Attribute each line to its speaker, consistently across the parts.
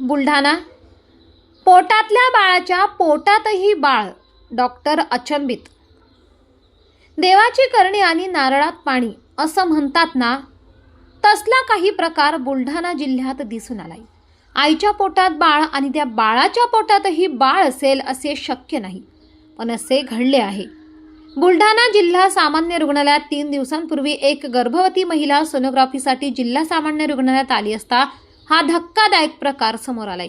Speaker 1: बुलढाणा. पोटातल्या बाळाच्या पोटातही बाळ डॉक्टर अचंबित. देवाची करणी आणि नारळात पाणी असं म्हणतात ना? तसला काही प्रकार बुलढाणा जिल्ह्यात दिसून आलाय. आईच्या पोटात बाळ आणि त्या बाळाच्या पोटातही बाळ असेल असे शक्य नाही. पण असे घडले आहे. बुलढाणा जिल्हा सामान्य रुग्णालयात तीन दिवसांपूर्वी एक गर्भवती महिला सोनोग्राफीसाठी जिल्हा सामान्य रुग्णालयात आली असता हा धक्कादायक प्रकार समोर आलाय.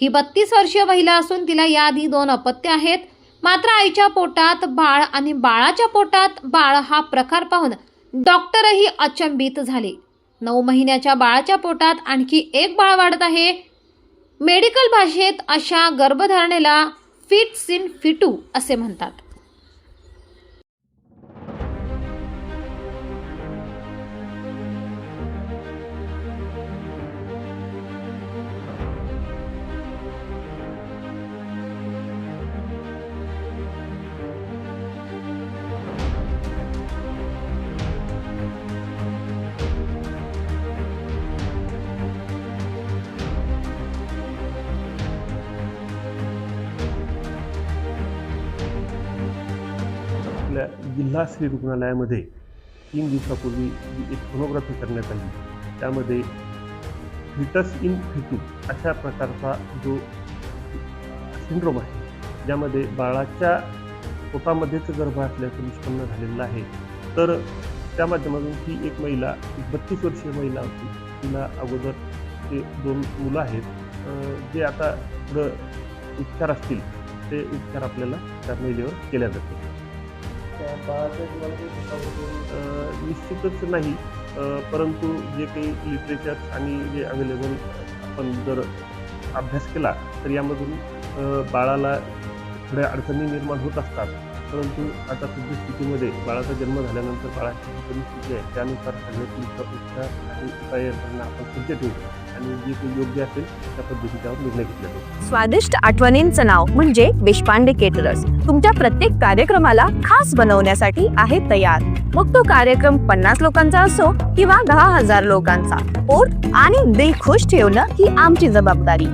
Speaker 1: ही बत्तीस वर्षीय महिला असून तिला याआधी दोन अपत्य आहेत. मात्र आईच्या पोटात बाळ आणि बाळाच्या पोटात बाळ हा प्रकार पाहून डॉक्टरही अचंबित झाले. नऊ महिन्याच्या बाळाच्या पोटात आणखी एक बाळ वाढत आहे. मेडिकल भाषेत अशा गर्भधारणेला फिट्स इन फिटू असे म्हणतात.
Speaker 2: आपल्या जिल्हा श्री रुग्णालयामध्ये तीन दिवसापूर्वी जी एक सोनोग्राफी करण्यात आली. त्यामध्ये फिटस इन फिटू अशा प्रकारचा जो सिंड्रोम आहे ज्यामध्ये बाळाच्या पोटामध्येच गर्भ असल्याचं निष्पन्न झालेलं आहे. तर त्या माध्यमातून ही एक महिला एक बत्तीस वर्षीय महिला होती. तिला अगोदर ते दोन मुलं आहेत जे आता पुढं उपचार असतील ते उपचार आपल्याला त्या महिलेवर केल्या जातील. निश्चितच नाही. परंतु जे काही लिटरेचर आणि जे अवेलेबल आपण जर अभ्यास केला तर यामधून बाळाला थोड्या अडचणी निर्माण होत असतात. परंतु आता सद्यस्थितीमध्ये बाळाचा जन्म झाल्यानंतर बाळाची जी परिस्थिती आहे त्यानुसार सगळ्यातील उपचार आणि उपाय आपण सज्ज ठेवू. आणि जे काही योग्य असेल त्या पद्धतीच्यावर निर्णय घेतला जाईल.
Speaker 3: स्वादिष्ट आठवणींचं नाव म्हणजे देशपांडे केटरर्स तुमच्या प्रत्येक कार्यक्रमाला खास बनवण्यासाठी आहे तयार. मग तो कार्यक्रम पन्नास लोकांचा असो किंवा दहा हजार लोकांचा. पोट आणि दिल खुश ठेवणं ही आमची जबाबदारी.